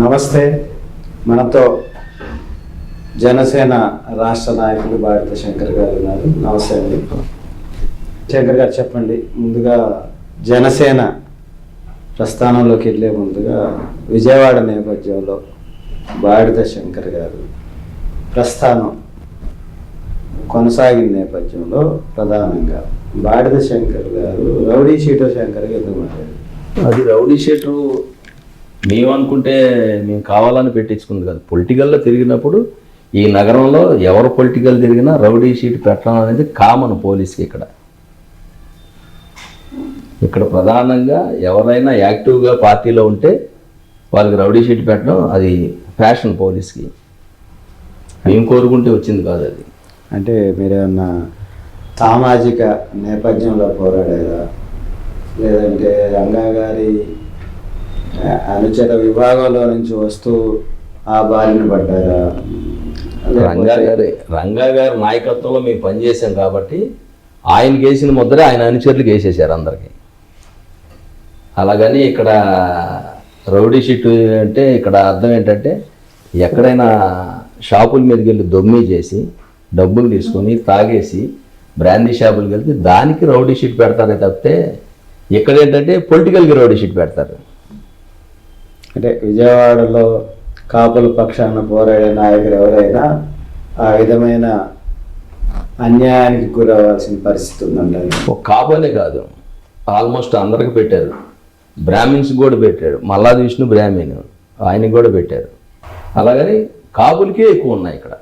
నమస్తే. మనతో జనసేన రాష్ట్ర నాయకులు భారత శంకర్ గారు ఉన్నారు. నమస్తే అండి. శంకర్ గారు చెప్పండి. ముందుగా జనసేన ప్రస్థానంలోకి వెళ్ళే ముందుగా విజయవాడ నేపథ్యంలో భారత శంకర్ గారు ప్రస్థానం కొనసాగిన నేపథ్యంలో ప్రధానంగా భారత శంకర్ గారు రౌడీ షీటో శంకర్ గారు ఎందుకు మాట్లాడారు అది రౌడీ షీటర్ మేము అనుకుంటే మేము కావాలని పెట్టించుకుంది కాదు. పొలిటికల్లో తిరిగినప్పుడు ఈ నగరంలో ఎవరు పొలిటికల్ తిరిగినా రౌడీ షీట్ పెట్టడం అనేది కామన్ పోలీస్కి ఇక్కడ. ఇక్కడ ప్రధానంగా ఎవరైనా యాక్టివ్గా పార్టీలో ఉంటే వాళ్ళకి రౌడీ షీట్ పెట్టడం అది ఫ్యాషన్ పోలీస్కి. మేము కోరుకుంటే వచ్చింది కాదు అది. అంటే మీరేమన్నా సామాజిక నేపథ్యంలో పోరాడేదా లేదంటే రంగా గారి అనుచర విభాగంలో నుంచి వస్తూ ఆ బారిన పడ్డారా? రంగా గారి రంగా గారి నాయకత్వంలో మేము పనిచేసాం కాబట్టి ఆయనకి వేసిన ముద్ర ఆయన అనుచరులకు వేసేసారు అందరికి. అలాగని ఇక్కడ రౌడీ షీట్ అంటే ఇక్కడ అర్థం ఏంటంటే ఎక్కడైనా షాపుల మీదకి వెళ్ళి దొమ్మి చేసి డబ్బులు తీసుకొని తాగేసి బ్రాందీ షాపులకు వెళ్తే దానికి రౌడీ షీట్ పెడతారే తప్పితే ఇక్కడ ఏంటంటే పొలిటికల్కి రౌడీ షీట్ పెడతారు. అంటే విజయవాడలో కాపుల పక్షాన పోరాడే నాయకులు ఎవరైనా ఆ విధమైన అన్యాయానికి గురవ్వాల్సిన పరిస్థితి ఉందండి ఒక కాపులే కాదు. ఆల్మోస్ట్ అందరికి పెట్టారు. బ్రాహ్మిన్స్ కూడా పెట్టారు. మల్లాది విష్ణు బ్రాహ్మణ్ ఆయనకి కూడా పెట్టారు. అలాగని కాపులకే ఎక్కువ ఉన్నాయి ఇక్కడ.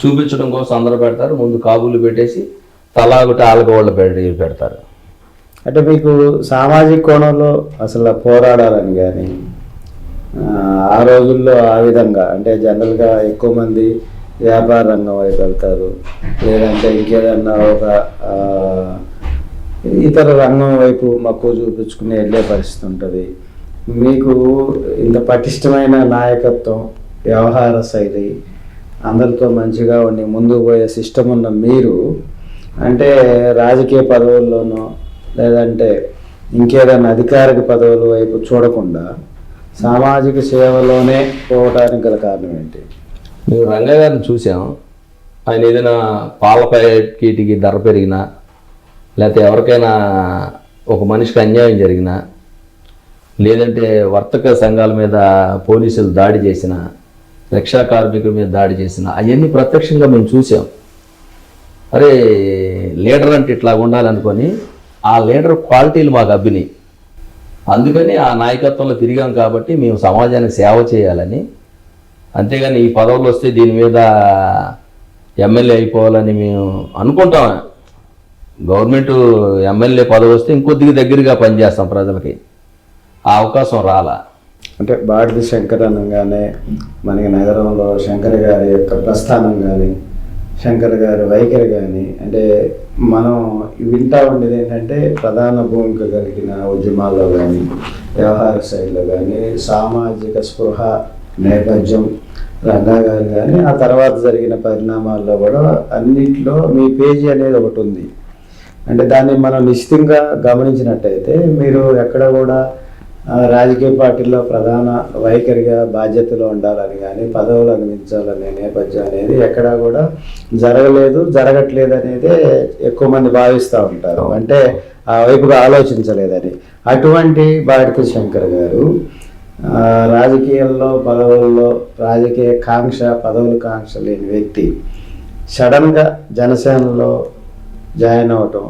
చూపించడం కోసం అందరూ పెడతారు. ముందు కాబులు పెట్టేసి తలా ఒకటి ఆలగోళ్ళు పెట్టి పెడతారు. అంటే మీకు సామాజిక కోణంలో అసలు పోరాడాలని కానీ ఆ రోజుల్లో ఆ విధంగా అంటే జనరల్గా ఎక్కువ మంది వ్యాపార రంగం వైపు వెళ్తారు లేదంటే ఇంకేదన్నా ఒక ఇతర రంగం వైపు మక్కువ చూపించుకుని వెళ్ళే పరిస్థితి ఉంటుంది. మీకు ఇంత పటిష్టమైన నాయకత్వం వ్యవహార శైలి అందరితో మంచిగా ఉండి ముందుకు పోయే సిస్టమ్ ఉన్న మీరు అంటే రాజకీయ పదవుల్లోనో లేదంటే ఇంకేదైనా అధికారిక పదవుల వైపు చూడకుండా సామాజిక సేవలోనే పోవడానికి గల కారణం ఏంటి? మేము రంగయ్య గారిని చూసాం ఆయన ఏదైనా పాల ప్యాకెట్కి ధర పెరిగినా లేకపోతే ఎవరికైనా ఒక మనిషికి అన్యాయం జరిగినా లేదంటే వర్తక సంఘాల మీద పోలీసులు దాడి చేసిన రక్షా కార్మికుల మీద దాడి చేసిన అవన్నీ ప్రత్యక్షంగా మేము చూసాం అరే లీడర్ అంటే ఇట్లా ఉండాలనుకొని ఆ లీడర్ క్వాలిటీలు మాకు అబ్బినాయి. అందుకని ఆ నాయకత్వంలో తిరిగాం కాబట్టి మేము సమాజానికి సేవ చేయాలని. అంతేగాని ఈ పదవులు వస్తే దీని మీద ఎమ్మెల్యే అయిపోవాలని మేము అనుకుంటాం. గవర్నమెంట్ ఎమ్మెల్యే పదవి వస్తే ఇంకొద్దిగా దగ్గరగా పనిచేస్తాం ప్రజలకి. ఆ అవకాశం రాలా. అంటే బాడిది శంకర్ అనగానే మనకి నగరంలో శంకర్ గారి యొక్క ప్రస్థానం కానీ శంకర్ గారు వైఖరి కానీ అంటే మనం వింటా ఉండేది ఏంటంటే ప్రధాన భూమిక కలిగిన ఉద్యమాల్లో కానీ వ్యవహార శైలిలో కానీ సామాజిక స్పృహ నేపథ్యం రంగా గారు కానీ ఆ తర్వాత జరిగిన పరిణామాల్లో కూడా అన్నింటిలో మీ పేజీ అనేది ఒకటి ఉంది. అంటే దాన్ని మనం నిశ్చితంగా గమనించినట్టయితే మీరు ఎక్కడ కూడా రాజకీయ పార్టీల్లో ప్రధాన వైఖరిగా బాధ్యతలో ఉండాలని కానీ పదవులు అందించాలనే నేపథ్యం అనేది ఎక్కడా కూడా జరగలేదు జరగట్లేదు అనేది ఎక్కువ మంది భావిస్తూ ఉంటారు. అంటే ఆ వైపుగా ఆలోచించలేదని. అటువంటి బాడిత శంకర్ గారు రాజకీయాల్లో పదవుల్లో రాజకీయ కాంక్ష పదవుల కాంక్ష లేని వ్యక్తి. సడన్గా జనసేనలో జాయిన్ అవటం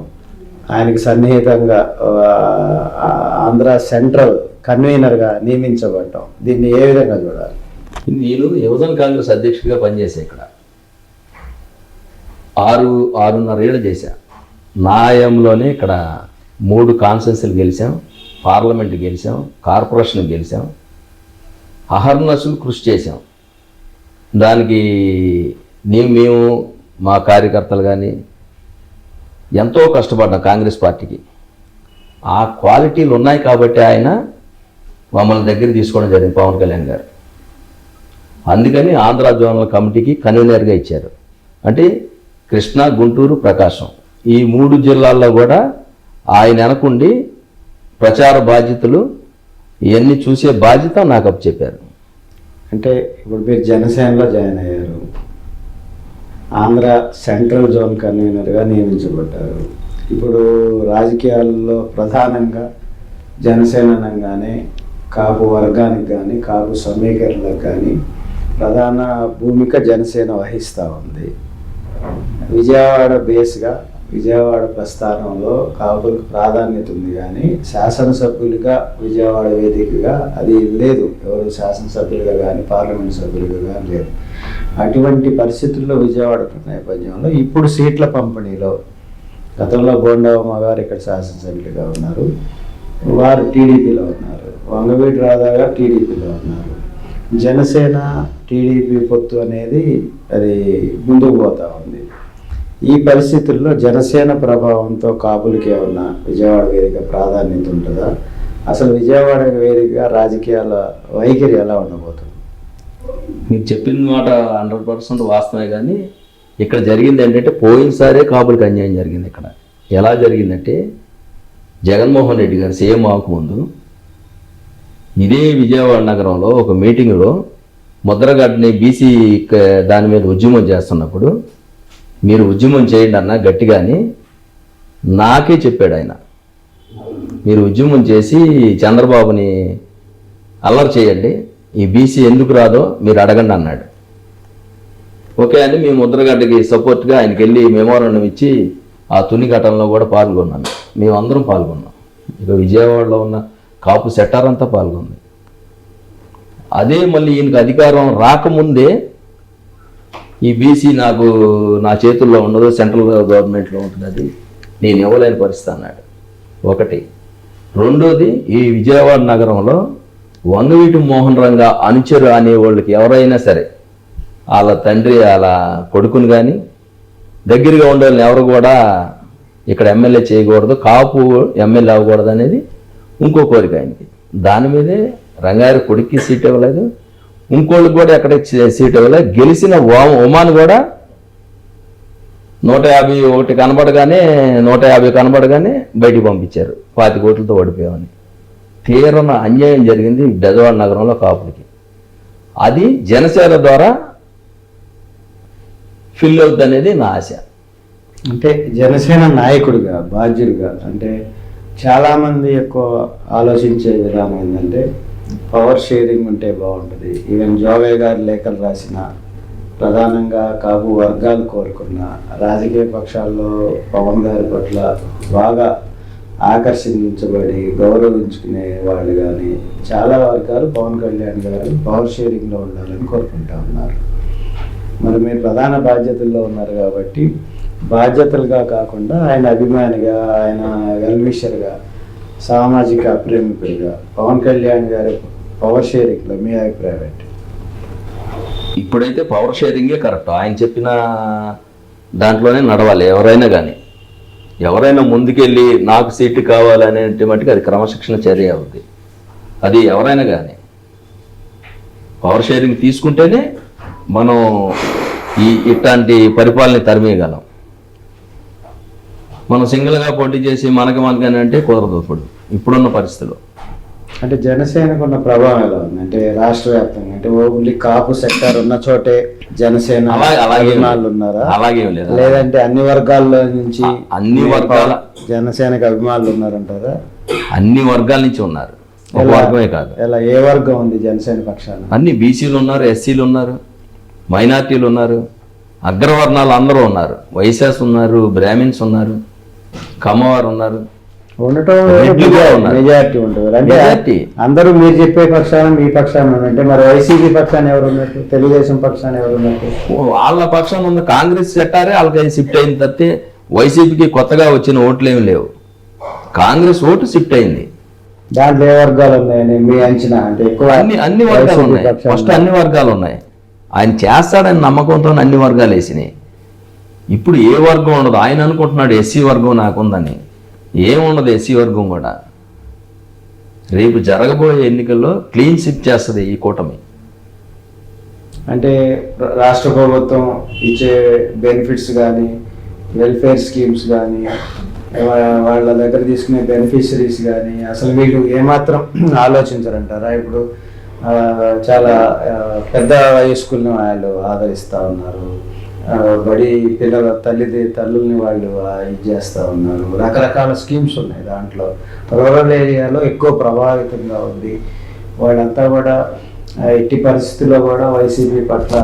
ఆయనకి సన్నిహితంగా ఆంధ్ర సెంట్రల్ కన్వీనర్గా నియమించబడటం. దీన్ని ఏ విధంగా చూడాలి? నేను యువజన కాంగ్రెస్ అధ్యక్షుడిగా పనిచేసా ఇక్కడ ఆరు ఆరున్నర ఏళ్ళు చేశా. నాయంలోనే ఇక్కడ మూడు కాన్స్టెన్సీలు గెలిచాం. పార్లమెంట్ గెలిచాం. కార్పొరేషన్ గెలిచాం. అహర్నసులు కృషి చేశాం. దానికి నేను మేము మా కార్యకర్తలు కానీ ఎంతో కష్టపడ్డాం కాంగ్రెస్ పార్టీకి. ఆ క్వాలిటీలు ఉన్నాయి కాబట్టి ఆయన మమ్మల్ని దగ్గర తీసుకోవడం జరిగింది పవన్ కళ్యాణ్ గారు. అందుకని ఆంధ్ర జోనల్ కమిటీకి కన్వీనర్గా ఇచ్చారు. అంటే కృష్ణా గుంటూరు ప్రకాశం ఈ మూడు జిల్లాల్లో కూడా ఆయన వెనకుండి ప్రచార బాధ్యతలు ఇవన్నీ చూసే బాధ్యత నాకు అప్పు చెప్పారు. అంటే ఇప్పుడు మీరు జనసేనలో జాయిన్ అయ్యారు. ఆంధ్ర సెంట్రల్ జోన్ కన్వీనర్గా నియమించబడ్డారు. ఇప్పుడు రాజకీయాల్లో ప్రధానంగా జనసేన అనగానే కాపు వర్గానికి కానీ కాపు సమీకరణలకు కానీ ప్రధాన భూమిక జనసేన వహిస్తూ ఉంది. విజయవాడ బేస్గా విజయవాడ ప్రస్థానంలో కాపులకు ప్రాధాన్యత ఉంది కానీ శాసనసభ్యులుగా విజయవాడ వేదికగా అది లేదు. ఎవరు శాసనసభ్యులుగా కానీ పార్లమెంట్ సభ్యులుగా కానీ లేదు అటువంటి పరిస్థితుల్లో విజయవాడ నేపథ్యంలో ఇప్పుడు సీట్ల పంపిణీలో గతంలో బోండవమ్మ గారు ఇక్కడ శాసనసభ్యులుగా ఉన్నారు. వారు టీడీపీలో ఉన్నారు. వంగవీటి రాధా గారు టీడీపీలో ఉన్నారు. జనసేన టీడీపీ పొత్తు అనేది అది ముందుకు పోతూ ఉంది. ఈ పరిస్థితుల్లో జనసేన ప్రభావంతో కాపులకి ఏమన్నా విజయవాడ వేదిక ప్రాధాన్యత ఉంటుందా? అసలు విజయవాడ వేదిక రాజకీయాల వైఖరి ఎలా ఉండబోతుంది? మీరు చెప్పిన మాట హండ్రెడ్ పర్సెంట్ వాస్తవమే కానీ ఇక్కడ జరిగింది ఏంటంటే పోయినసారే కాపులకు అన్యాయం జరిగింది ఇక్కడ. ఎలా జరిగిందంటే జగన్మోహన్ రెడ్డి గారు సీఎం అవ్వకముందు ఇదే విజయవాడ నగరంలో ఒక మీటింగ్లో ముద్రగడ్డని బీసీ దాని మీద ఉద్యమం చేస్తున్నప్పుడు మీరు ఉద్యమం చేయండి అన్న గట్టిగాని నాకే చెప్పాడు ఆయన. మీరు ఉద్యమం చేసి చంద్రబాబుని అల్లరి చేయండి. ఈ బీసీ ఎందుకు రాదో మీరు అడగండి అన్నాడు. ఓకే అని మేము ముద్రగడ్డకి సపోర్ట్గా ఆయనకి వెళ్ళి మెమోరాండం ఇచ్చి ఆ తుని ఘటనలో కూడా పాల్గొన్నాను. మేమందరం పాల్గొన్నాం. ఇక విజయవాడలో ఉన్న కాపు సెట్టార్ అంతా పాల్గొంది. అదే మళ్ళీ ఈయనకి అధికారం రాకముందే ఈ బీసీ నాకు నా చేతుల్లో ఉండదు సెంట్రల్ గవర్నమెంట్లో ఉంటుంది అది నేను ఇవ్వలేని పరిస్థితి అన్నాడు. ఒకటి. రెండోది ఈ విజయవాడ నగరంలో వంగవీటి మోహన్ రంగా అనుచరు అనే వాళ్ళకి ఎవరైనా సరే వాళ్ళ తండ్రి వాళ్ళ కొడుకుని కానీ దగ్గరగా ఉండే వాళ్ళని ఎవరు కూడా ఇక్కడ ఎమ్మెల్యే చేయకూడదు కాపు ఎమ్మెల్యే అవ్వకూడదు అనేది ఇంకో కోరిక ఆయనకి. దాని మీదే రంగారి కొడుక్కి సీట్ ఇవ్వలేదు. ఇంకోళ్ళకి కూడా ఎక్కడ సీట్ ఇవ్వలేదు. గెలిచిన ఉమాన్ కూడా నూట యాభై ఒకటి కనబడగానే నూట యాభై కనబడగానే బయటికి పంపించారు. పాతి కోట్లతో ఓడిపోయామని. తీవ్రమైన అన్యాయం జరిగింది బెజవాడ నగరంలో కాపులకి. అది జనసేన ద్వారా ఫిల్ అవుద్ది అనేది నా ఆశ. అంటే జనసేన నాయకుడిగా బాధ్యుడిగా అంటే చాలామంది ఎక్కువ ఆలోచించే విధానం ఏంటంటే పవర్ షేరింగ్ ఉంటే బాగుంటుంది. ఈవెన్ జోగయ్య గారు లేఖలు రాసిన ప్రధానంగా కాపు వర్గాలు కోరుకున్న రాజకీయ పక్షాల్లో పవన్ గారి పట్ల బాగా ఆకర్షించబడి గౌరవించుకునే వాళ్ళు కానీ చాలా వర్గాలు పవన్ కళ్యాణ్ గారు పవర్ షేరింగ్లో ఉండాలని కోరుకుంటా ఉన్నారు. మరి మీరు ప్రధాన బాధ్యతల్లో ఉన్నారు కాబట్టి బాధ్యతలుగా కాకుండా ఆయన అభిమానిగా ఆయన వెల్విషర్గా సామాజిక ప్రేమికుడిగా పవన్ కళ్యాణ్ గారి పవర్ షేరింగ్లో మీ అభిప్రాయం ఏంటి? ఇప్పుడైతే పవర్ షేరింగే కరెక్ట్ ఆయన చెప్పిన దాంట్లోనే నడవాలి ఎవరైనా కానీ ఎవరైనా ముందుకెళ్ళి నాకు సీటు కావాలనేటి మటుకు అది క్రమశిక్షణ చర్య అవుద్ది. అది ఎవరైనా కానీ పవర్ షేరింగ్ తీసుకుంటేనే మనం ఈ ఇట్లాంటి పరిపాలన తరిమేయగలం. మనం సింగిల్గా పోటీ చేసి మనకి మనకని అంటే కుదరదు ఇప్పుడు ఇప్పుడున్న పరిస్థితుల్లో అంటే జనసేనకు ఉన్న ప్రభావం ఎలా ఉంది? అంటే రాష్ట్ర వ్యాప్తంగా. అంటే ఓన్లీ కాపు సెక్టర్ ఉన్న చోటే జనసేన అలా- అలాగే ఉన్నారా? అలాగేం లేదు లేదంటే అన్ని వర్గాల్లో నుంచి అన్ని వర్గాల జనసేనకు అభిమానులు ఉన్నారంటారా? అన్ని వర్గాల నుంచి ఉన్నారు. ఒక? వర్గమే కాదు. ఎలా ఏ వర్గం ఉంది జనసేన పక్షాన? అన్ని బీసీలు ఉన్నారు ఎస్సీలు ఉన్నారు మైనార్టీలు ఉన్నారు అగ్రవర్ణాలు అందరూ ఉన్నారు. వైశాస్ ఉన్నారు బ్రాహ్మిన్స్ ఉన్నారు. కమ్మవారు ఉన్నారు. మెజారిటీ ఉంటుంది. అంటే. అందరూ మీరు చెప్పే పక్షాన మీ పక్షాన ఉన్నట్టే. మరి వైసీపీ పక్షాన ఎవరు ఉన్నట్టు? తెలుగుదేశం పక్షాన ఎవరు ఉన్నట్టు? వాళ్ళ పక్షాన ఉన్న కాంగ్రెస్ సెట్టారే వాళ్ళకి షిఫ్ట్ అయింది తప్పితే వైసీపీకి కొత్తగా వచ్చిన ఓట్లు ఏమి లేవు. కాంగ్రెస్ ఓటు షిఫ్ట్ అయింది. దాంట్లో ఏ వర్గాలు ఉన్నాయని మీ అంచనా అంటే ఎక్కువ అన్ని అన్ని వర్గాలు ఉన్నాయి. ఫస్ట్ అన్ని వర్గాలు ఉన్నాయి. ఆయన చేస్తాడని నమ్మకంతో అన్ని వర్గాలు వేసినాయి. ఇప్పుడు ఏ వర్గం ఉండదు. ఆయన అనుకుంటున్నాడు ఎస్సీ వర్గం నాకుందని. ఏముండదు ఎస్సీ వర్గం కూడా. రేపు జరగబోయే ఎన్నికల్లో క్లీన్ సిప్ చేస్తుంది ఈ కూటమి. అంటే రాష్ట్ర ప్రభుత్వం ఇచ్చే బెనిఫిట్స్ కానీ వెల్ఫేర్ స్కీమ్స్ కానీ వాళ్ళ దగ్గర తీసుకునే బెనిఫిషరీస్ కానీ అసలు వీళ్ళు ఏమాత్రం ఆలోచించరంటారా? ఇప్పుడు చాలా పెద్ద వయస్కుల్ని వాళ్ళు ఆదరిస్తూ ఉన్నారు. బడి పిల్లల తల్లిది తల్లుల్ని వాళ్ళు ఇది చేస్తూ ఉన్నారు. రకరకాల స్కీమ్స్ ఉన్నాయి దాంట్లో. రూరల్ ఏరియాలో ఎక్కువ ప్రభావితంగా ఉంది. వాళ్ళంతా కూడా ఎట్టి పరిస్థితుల్లో కూడా వైసీపీ పట్ల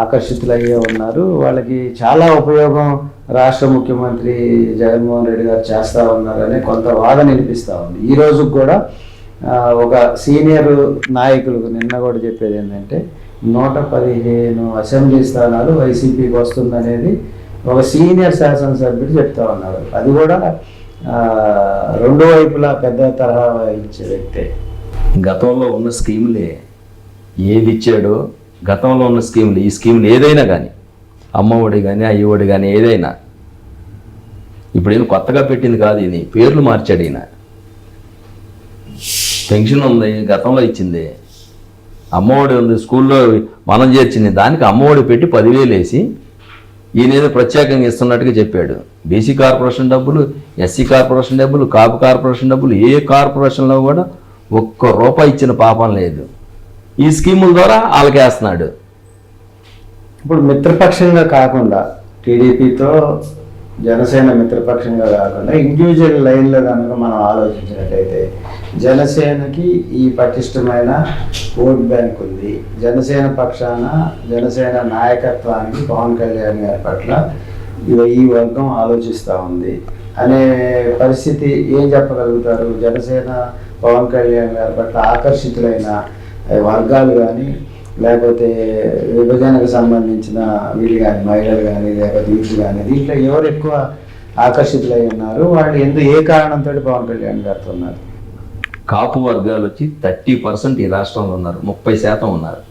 ఆకర్షితులయ్యే ఉన్నారు. వాళ్ళకి చాలా ఉపయోగం రాష్ట్ర ముఖ్యమంత్రి జగన్మోహన్ రెడ్డి గారు చేస్తూ ఉన్నారని కొంత వాదన వినిపిస్తూ ఉంది. ఈ రోజు కూడా ఒక సీనియర్ నాయకులు నిన్న కూడా చెప్పేది ఏంటంటే నూట పదిహేను అసెంబ్లీ స్థానాలు వైసీపీకి వస్తుందనేది ఒక సీనియర్ శాసనసభ్యుడు చెప్తా ఉన్నారు. అది కూడా రెండు వైపులా పెద్ద తరహా ఇచ్చే వ్యక్తే. గతంలో ఉన్న స్కీములే ఏది ఇచ్చాడో గతంలో ఉన్న స్కీములు ఈ స్కీములు ఏదైనా కానీ అమ్మఒడి కానీ అయ్యఒడి కానీ ఏదైనా. ఇప్పుడు ఏం కొత్తగా పెట్టింది కాదు ఇది పేర్లు మార్చాడు ఈయన. పెన్షన్ ఉంది గతంలో ఇచ్చింది. అమ్మఒడి ఉంది స్కూల్లో మనం చేర్చింది. దానికి అమ్మఒడి పెట్టి పదివేలు వేసి ఈయన ఏదో ప్రత్యేకంగా ఇస్తున్నట్టుగా చెప్పాడు. బీసీ కార్పొరేషన్ డబ్బులు ఎస్సీ కార్పొరేషన్ డబ్బులు కాపు కార్పొరేషన్ డబ్బులు ఏ కార్పొరేషన్లో కూడా ఒక్క రూపాయి ఇచ్చిన పాపం లేదు. ఈ స్కీముల ద్వారా వాళ్ళకేస్తున్నాడు ఇప్పుడు మిత్రపక్షంగా కాకుండా టీడీపీతో జనసేన మిత్రపక్షంగా కాకుండా ఇండివిజువల్ లైన్లో కనుక మనం ఆలోచించినట్లయితే జనసేనకి ఈ పటిష్టమైన ఓట్ బ్యాంక్ ఉంది. జనసేన పక్షాన జనసేన నాయకత్వానికి పవన్ కళ్యాణ్ గారి పట్ల ఈ వర్గం ఆలోచిస్తూ ఉంది. అనే పరిస్థితి ఏం చెప్పగలుగుతారు? జనసేన పవన్ కళ్యాణ్ గారి పట్ల ఆకర్షితులైన వర్గాలు కానీ లేకపోతే విభజనకు సంబంధించిన వీళ్ళు కానీ మహిళలు కానీ లేకపోతే యూత్ కానీ దీంట్లో ఎవరు ఎక్కువ ఆకర్షితులై ఉన్నారు? వాళ్ళు ఎందుకు ఏ కారణంతో పవన్ కళ్యాణ్ గారితో ఉన్నారు? కాపు వర్గాలు వచ్చి థర్టీ పర్సెంట్ ఈ రాష్ట్రంలో ఉన్నారు ముప్పై శాతం ఉన్నారు.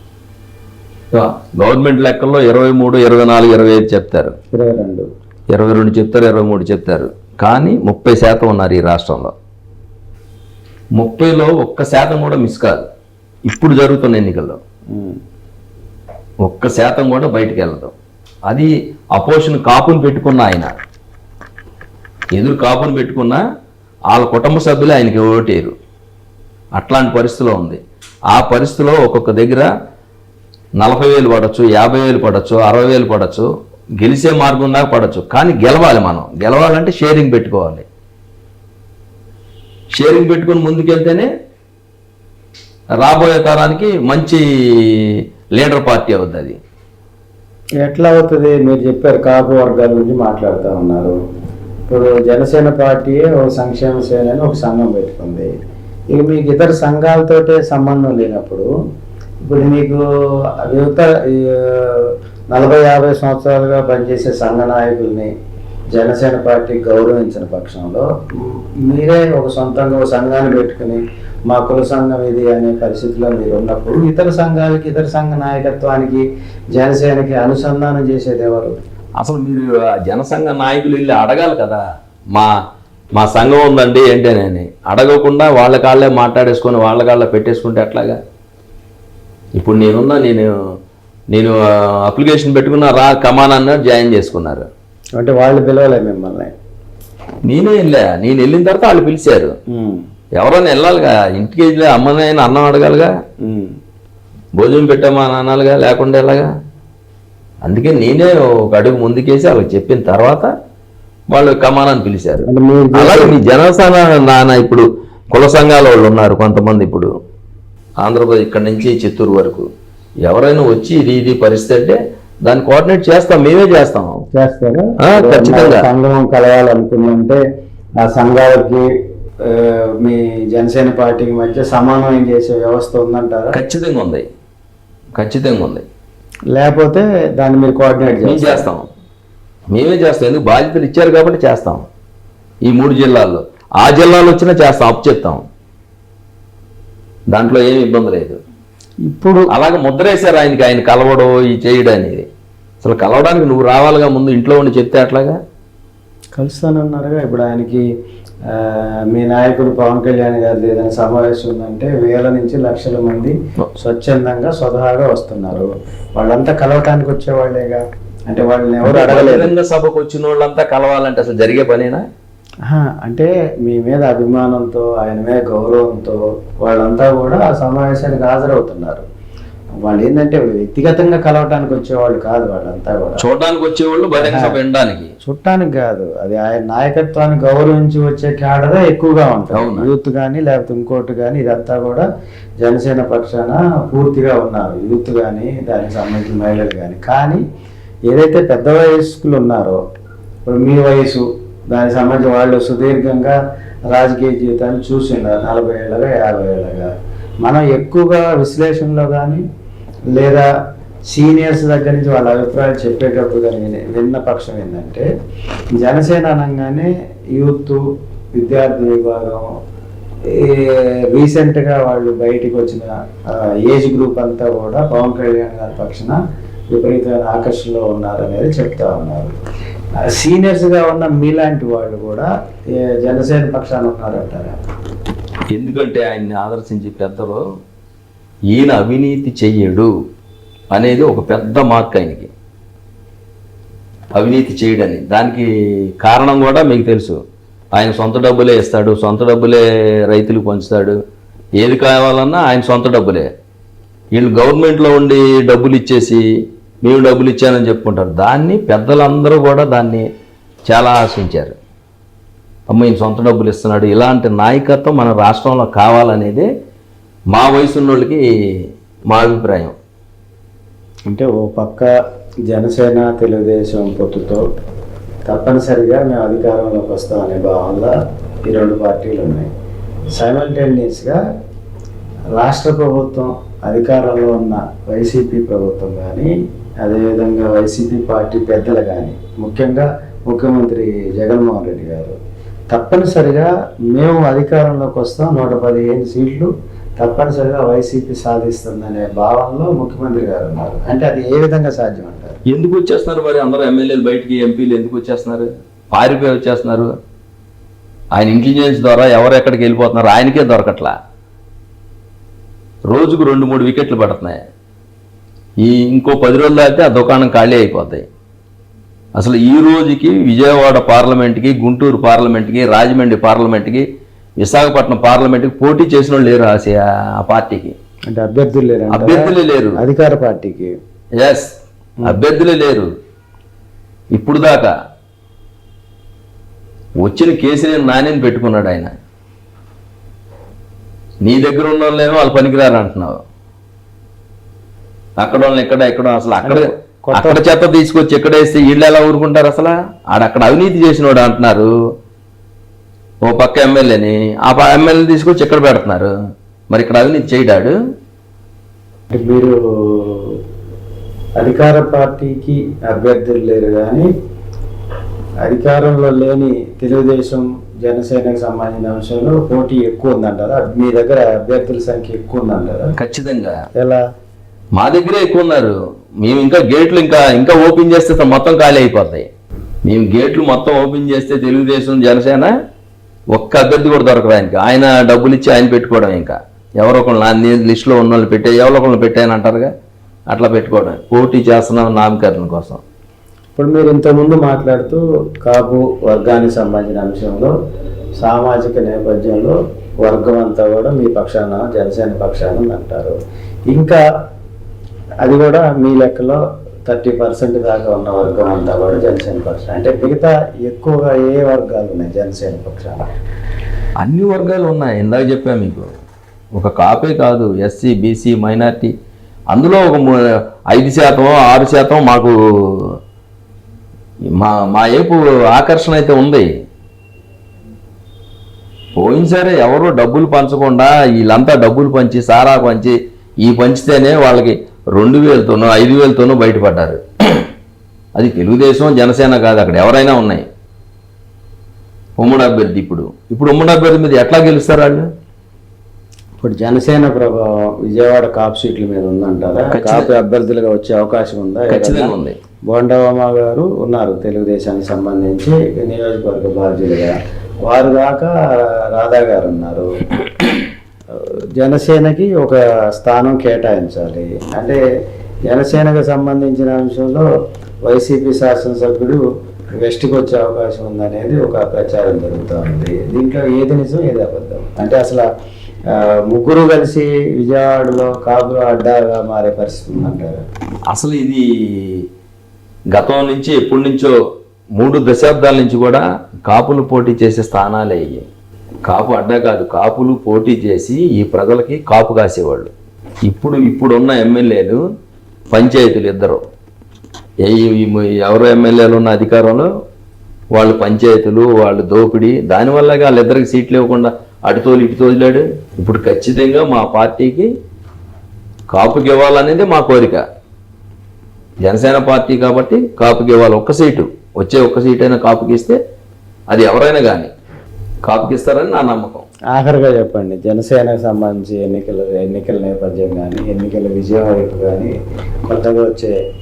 గవర్నమెంట్ లెక్కల్లో ఇరవై మూడు ఇరవై నాలుగు ఇరవై ఐదు చెప్తారు. ఇరవై రెండు. ఇరవై రెండు చెప్తారు ఇరవై మూడు చెప్తారు. కానీ ముప్పై శాతం ఉన్నారు ఈ రాష్ట్రంలో. ముప్పైలో ఒక్క శాతం కూడా మిస్ కాదు. ఇప్పుడు జరుగుతున్న ఎన్నికల్లో. ఒక్క శాతం కూడా బయటికి వెళ్ళదు. అది అపోజిషన్ కాపును పెట్టుకున్న ఆయన. ఎదురు కాపును పెట్టుకున్న వాళ్ళ కుటుంబ సభ్యులు ఆయనకి ఓటేరు అట్లాంటి పరిస్థితిలో ఉంది. ఆ పరిస్థితిలో ఒక్కొక్క దగ్గర నలభై వేలు పడవచ్చు యాభై వేలు పడవచ్చు అరవై వేలు పడవచ్చు గెలిచే మార్గం దాకా పడవచ్చు కానీ గెలవాలి మనం. గెలవాలంటే షేరింగ్ పెట్టుకోవాలి. షేరింగ్ పెట్టుకుని ముందుకెళ్తేనే రాబోయే తరానికి మంచి లీడర్ పార్టీ అవుద్ది అది. ఎట్లా అవుతుంది? మీరు చెప్పారు కాపు వర్గాల గురించి మాట్లాడుతూ ఉన్నారు. ఇప్పుడు జనసేన పార్టీ ఒక సంక్షేమ సేన అని ఒక సంఘం పెట్టుకుంది. ఇక మీకు ఇతర సంఘాలతోటే సంబంధం లేనప్పుడు ఇప్పుడు మీకు యువత నలభై యాభై సంవత్సరాలుగా పనిచేసే సంఘ నాయకుల్ని జనసేన పార్టీ గౌరవించిన పక్షంలో మీరే ఒక సొంతంగా ఒక సంఘాన్ని పెట్టుకుని మా కుల సంఘం ఇది అనే పరిస్థితిలో మీరు ఉన్నప్పుడు ఇతర సంఘాలకి ఇతర సంఘ నాయకత్వానికి జనసేనకి అనుసంధానం చేసేది ఎవరు? అసలు మీరు ఆ జనసంఘ నాయకులు వెళ్ళి అడగాలి కదా. మా మా సంఘం ఉందండి ఏంటేనని అడగకుండా వాళ్ళ కాళ్ళే మాట్లాడేసుకొని వాళ్ళ కాళ్ళ పెట్టేసుకుంటే ఎట్లాగా? ఇప్పుడు నేనున్నా నేను నేను అప్లికేషన్ పెట్టుకున్నా రా కమాన్ అన్నారు జాయిన్ చేసుకున్నారు. అంటే వాళ్ళు పిలవలే మిమ్మల్ని. నేనే వెళ్ళా నేను వెళ్ళిన తర్వాత వాళ్ళు పిలిచారు. ఎవరైనా వెళ్ళాలిగా? ఇంటికి వెళ్ళి అమ్మనైనా అన్నం అడగాలిగా. భోజనం పెట్టామా అని అనాలిగా లేకుండా ఎలాగా? అందుకే నేనే ఒక అడుగు ముందుకేసి వాళ్ళకి చెప్పిన తర్వాత వాళ్ళు కమానాన్ని పిలిచారు. అలాగే మీ జనసేన నాన్న ఇప్పుడు కుల సంఘాల వాళ్ళు ఉన్నారు కొంతమంది ఇప్పుడు. ఆంధ్రప్రదేశ్ ఇక్కడ నుంచి చిత్తూరు వరకు. ఎవరైనా వచ్చి ఇది ఇది పరిస్థితి అంటే దాన్ని కోఆర్డినేట్ చేస్తాం మేమే చేస్తాం. చేస్తారా? ఖచ్చితంగా. సంఘం కలవాలనుకుందంటే ఆ సంఘాలకి మీ జనసేన పార్టీకి మధ్య సమన్వయం చేసే వ్యవస్థ ఉందంటారా? ఖచ్చితంగా ఉంది. ఖచ్చితంగా ఉంది. లేకపోతే దాన్ని మీరు కోఆర్డినేట్ మేము చేస్తాం. మేమే చేస్తాం. ఎందుకు? బాధ్యతలు ఇచ్చారు కాబట్టి చేస్తాం. ఈ మూడు జిల్లాల్లో. ఆ జిల్లాలో వచ్చినా చేస్తాం. అప్పు చెప్తాం. దాంట్లో ఏమి ఇబ్బంది లేదు. ఇప్పుడు అలాగే ముద్రేశారు ఆయనకి. ఆయన కలవడం ఈ చేయడం అనేది. అసలు కలవడానికి నువ్వు రావాలిగా ముందు ఇంట్లో ఉండి చెప్తే అట్లాగా? కలుస్తానన్నారుగా. ఇప్పుడు ఆయనకి మీ నాయకుడు పవన్ కళ్యాణ్ గారి ఏదైనా సమావేశం ఉందంటే వేల నుంచి లక్షల మంది స్వచ్ఛందంగా స్వతహాగా వస్తున్నారు. వాళ్ళంతా కలవటానికి వచ్చేవాళ్ళేగా? అంటే వాళ్ళని ఎవరు అడగలేదు. సభకు వచ్చిన వాళ్ళంతా కలవాలంటే అసలు జరిగే పనేనా? అంటే మీ మీద అభిమానంతో ఆయన మీద గౌరవంతో వాళ్ళంతా కూడా ఆ సమావేశానికి హాజరవుతున్నారు. వాళ్ళు ఏంటంటే వ్యక్తిగతంగా కలవటానికి వచ్చేవాళ్ళు కాదు వాళ్ళంతా కూడా. చూడడానికి వచ్చేవాళ్ళు బహిరంగ సభ వినడానికి. చుట్టానికి కాదు. అది ఆయన నాయకత్వాన్ని గౌరవించి వచ్చే క్యాడరే ఎక్కువగా ఉంటుంది? యూత్ కానీ లేకపోతే ఇంకోటి కానీ ఇదంతా కూడా జనసేన పక్షాన పూర్తిగా ఉన్నారు. యూత్ కానీ దానికి సంబంధించిన మహిళలు కానీ కానీ ఏదైతే పెద్ద వయస్కులు ఉన్నారో ఇప్పుడు మీ వయసు దానికి సంబంధించి వాళ్ళు సుదీర్ఘంగా రాజకీయ జీవితాన్ని చూసి ఉన్నారు. నలభై ఏళ్ళగా యాభై ఏళ్ళగా. మనం ఎక్కువగా విశ్లేషణలో కానీ లేదా సీనియర్స్ దగ్గర నుంచి వాళ్ళ అభిప్రాయాలు చెప్పేటప్పుడు కానీ నిన్న విన్న పక్షం ఏంటంటే జనసేన అనగానే యూత్ విద్యార్థి విభాగం రీసెంట్గా వాళ్ళు బయటికి వచ్చిన ఏజ్ గ్రూప్ అంతా కూడా పవన్ కళ్యాణ్ గారి పక్షన విపరీతమైన ఆకర్షణలో ఉన్నారనేది చెప్తా ఉన్నారు. సీనియర్స్గా ఉన్న మీలాంటి వాళ్ళు కూడా జనసేన పక్షాన ఉన్నారంటారా? ఎందుకంటే ఆయన్ని ఆదర్శించి పెద్దలు ఈయన అవినీతి చెయ్యడు అనేది ఒక పెద్ద మార్క్ ఆయనకి. అవినీతి చేయడని దానికి కారణం కూడా మీకు తెలుసు. ఆయన సొంత డబ్బులే ఇస్తాడు సొంత డబ్బులే రైతులకు పంచుతాడు. ఏది కావాలన్నా ఆయన సొంత డబ్బులే. వీళ్ళు గవర్నమెంట్లో ఉండి డబ్బులు ఇచ్చేసి మేము డబ్బులు ఇచ్చానని చెప్పుకుంటారు. దాన్ని పెద్దలందరూ కూడా దాన్ని చాలా ఆశించారు. అమ్మ ఈయన సొంత డబ్బులు ఇస్తున్నాడు. ఇలాంటి నాయకత్వం మన రాష్ట్రంలో కావాలనేది మా వయసు ఉన్నోళ్ళకి మా అభిప్రాయం. అంటే ఓ పక్క జనసేన తెలుగుదేశం పొత్తుతో తప్పనిసరిగా మేము అధికారంలోకి వస్తామనే భావనలో ఈ రెండు పార్టీలు ఉన్నాయి. సైమల్టేనియస్గా రాష్ట్ర ప్రభుత్వం అధికారంలో ఉన్న వైసీపీ ప్రభుత్వం కానీ అదేవిధంగా వైసీపీ పార్టీ పెద్దలు కానీ ముఖ్యంగా ముఖ్యమంత్రి జగన్మోహన్ రెడ్డి గారు తప్పనిసరిగా మేము అధికారంలోకి వస్తాం నూట పదిహేను సీట్లు తప్పనిసరిగా వైసీపీ సాధిస్తుందనే భావనలో ముఖ్యమంత్రి గారు ఉన్నారు. అంటే అది ఏ విధంగా సాధ్యం అంటారు? ఎందుకు వచ్చేస్తున్నారు మరి? అందరూ ఎమ్మెల్యేలు బయటికి ఎంపీలు ఎందుకు వచ్చేస్తున్నారు? పారిపోయి వచ్చేస్తున్నారు. ఆయన ఇంటెలిజెన్స్ ద్వారా ఎవరు ఎక్కడికి వెళ్ళిపోతున్నారు? ఆయనకే దొరకట్లా. రోజుకు రెండు మూడు వికెట్లు పడుతున్నాయి. ఈ ఇంకో పది రోజులు అయితే ఆ దుకాణం ఖాళీ అయిపోతాయి అసలు ఈ రోజుకి విజయవాడ పార్లమెంట్కి గుంటూరు పార్లమెంట్కి రాజమండ్రి పార్లమెంట్కి విశాఖపట్నం పార్లమెంట్కి పోటీ చేసిన వాళ్ళు లేరు ఆ పార్టీకి. అంటే అభ్యర్థులు లేరు అభ్యర్థులే లేరు. అధికార పార్టీకి. ఎస్ అభ్యర్థులే లేరు. ఇప్పుడు దాకా వచ్చిన కేసీఆర్ నానిని పెట్టుకున్నాడు ఆయన. నీ దగ్గర ఉన్న వాళ్ళేమో వాళ్ళు పనికిరారు అంటున్నావు. అక్కడ వాళ్ళని ఇక్కడ ఇక్కడ అసలు అక్కడ అక్కడ చెత్త తీసుకొచ్చి ఎక్కడ వేస్తే వీళ్ళు ఎలా ఊరుకుంటారు అసలు? ఆడ అక్కడ అవినీతి చేసినోడు అంటున్నారు. ఓ పక్క ఎమ్మెల్యేని ఆ ఎమ్మెల్యే తీసుకొచ్చి ఎక్కడ పెడుతున్నారు? మరి ఇక్కడ అవినీతి చేయడాడు? అంటే మీరు అధికార పార్టీకి అభ్యర్థులు లేరు కానీ అధికారంలో లేని తెలుగుదేశం జనసేనకు సంబంధించిన అంశంలో పోటీ ఎక్కువ ఉందంటారా. మీ దగ్గర అభ్యర్థుల సంఖ్య ఎక్కువ ఉందంటారా? ఖచ్చితంగా. ఎలా? మా దగ్గరే ఎక్కువ ఉన్నారు. మేము ఇంకా గేట్లు ఇంకా ఇంకా ఓపెన్ చేస్తే మొత్తం ఖాళీ అయిపోతాయి. మేము గేట్లు మొత్తం ఓపెన్ చేస్తే తెలుగుదేశం జనసేన ఒక్క అభ్యర్థి కూడా దొరకదు ఆయనకి. ఆయన డబ్బులు ఇచ్చి ఆయన పెట్టుకోవడం ఇంకా. ఎవరో ఒకళ్ళు నా లిస్టులో ఉన్న వాళ్ళు పెట్టే ఎవరో ఒకళ్ళు పెట్టాయని అంటారుగా? అట్లా పెట్టుకోవడం. పోటీ చేస్తున్నాం నామకరణ కోసం. ఇప్పుడు మీరు ఇంతకుముందు మాట్లాడుతూ కాపు వర్గానికి సంబంధించిన అంశంలో సామాజిక నేపథ్యంలో వర్గం అంతా కూడా మీ పక్షాన జనసేన పక్షాన అంటారు ఇంకా అది కూడా మీ లెక్కలో థర్టీ పర్సెంట్ దాకా ఉన్న వర్గం అంతా కూడా జనసేన పక్షం. అంటే మిగతా ఎక్కువగా ఏ వర్గాలు ఉన్నాయి జనసేన పక్షాన అన్ని వర్గాలు ఉన్నాయి. ఇందాక చెప్పా మీకు. ఒక కాపే కాదు. SC BC minority. అందులో ఒక ఐదు శాతం ఆరు శాతం మాకు మా మా వైపు ఆకర్షణ అయితే ఉంది. పోయినసారి ఎవరు డబ్బులు పంచకుండా వీళ్ళంతా డబ్బులు పంచి సారా పంచి ఈ పంచితేనే వాళ్ళకి రెండు వేలతోనో ఐదు వేలతోనో బయటపడ్డారు. అది తెలుగుదేశం జనసేన కాదు అక్కడ ఎవరైనా ఉన్నాయి. ఉమ్మడి అభ్యర్థి ఇప్పుడు. ఇప్పుడు ఉమ్మడి అభ్యర్థి మీద ఎట్లా గెలుస్తారు వాళ్ళు? ఇప్పుడు జనసేన ప్రభావం విజయవాడ కాపు సీట్ల మీద ఉందంటారా? కాపు అభ్యర్థులుగా వచ్చే అవకాశం ఉందా? ఖచ్చితంగా ఉంది. బోండవమ్మ గారు ఉన్నారు తెలుగుదేశానికి సంబంధించి నియోజకవర్గ బాధ్యులుగా. వారు దాకా రాధా గారు ఉన్నారు. జనసేనకి ఒక స్థానం కేటాయించాలి. అంటే జనసేనకు సంబంధించిన అంశంలో వైసీపీ శాసనసభ్యుడు వెస్ట్కి వచ్చే అవకాశం ఉందనేది ఒక ప్రచారం జరుగుతూ ఉంది. దీంట్లో ఏది నిజం ఏది అబద్ధం? అంటే అసలు ముగ్గురు కలిసి విజయవాడలో కాపులు అడ్డాగా మారే పరిస్థితి ఉందంటారు? అసలు ఇది గతం నుంచి ఎప్పటి నుంచో మూడు దశాబ్దాల నుంచి కూడా కాపులు పోటీ చేసే స్థానాలే అయ్యాయి కాపు అడ్డా కాదు కాపులు పోటీ చేసి ఈ ప్రజలకి కాపు కాసేవాళ్ళు. ఇప్పుడు ఇప్పుడున్న ఎమ్మెల్యేలు పంచాయతీలు ఇద్దరు. ఏ- ఎవరు ఎమ్మెల్యేలు ఉన్న అధికారంలో వాళ్ళు పంచాయతీలు వాళ్ళు దోపిడీ దానివల్ల వాళ్ళిద్దరికి సీట్లు ఇవ్వకుండా అటుతోలు ఇటు తోలాడు ఇప్పుడు ఖచ్చితంగా మా పార్టీకి కాపుకి ఇవ్వాలనేది మా కోరిక. జనసేన పార్టీ కాబట్టి కాపుకి ఇవ్వాలి ఒక్క సీటు. వచ్చే ఒక్క సీట్ అయినా కాపుకి ఇస్తే అది ఎవరైనా కానీ కాపుకి ఇస్తారని నా నమ్మకం. ఆఖరిగా చెప్పండి జనసేనకు సంబంధించి ఎన్నికల ఎన్నికల నేపథ్యం కానీ ఎన్నికల విజయం వైపు కానీ కొత్తగా వచ్చే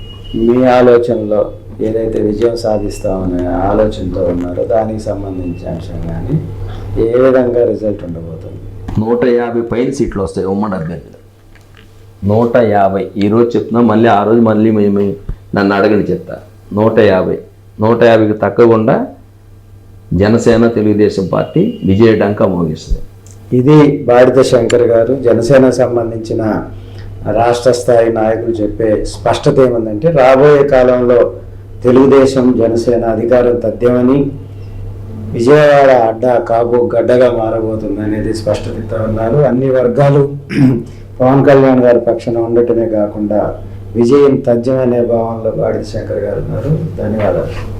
మీ ఆలోచనలో ఏదైతే విజయం సాధిస్తామనే ఆలోచనతో ఉన్నారో దానికి సంబంధించిన అంశం కానీ ఏ విధంగా రిజల్ట్ ఉండబోతుంది? నూట యాభై పైన సీట్లు వస్తాయి ఉమ్మడి అభ్యర్థులు. నూట యాభై. ఈరోజు చెప్తున్నా మళ్ళీ ఆ రోజు మళ్ళీ మేము నన్ను అడగని చెప్తా. నూట యాభై. నూట యాభైకి తగ్గకుండా జనసేన తెలుగుదేశం పార్టీ విజయ డంక మోగిస్తుంది. ఇది బాడిత శంకర్ గారు జనసేన సంబంధించిన రాష్ట్ర స్థాయి నాయకులు చెప్పే స్పష్టత ఏమందంటే రాబోయే కాలంలో తెలుగుదేశం జనసేన అధికారం తథ్యమని విజయవాడ అడ్డ కాపు గడ్డగా మారబోతుంది అనేది స్పష్టత ఉన్నారు. అన్ని వర్గాలు పవన్ కళ్యాణ్ గారి పక్షాన ఉండటమే కాకుండా విజయం తథ్యమనే భావనలో బాడిత శంకర్ గారు ఉన్నారు. ధన్యవాదాలు.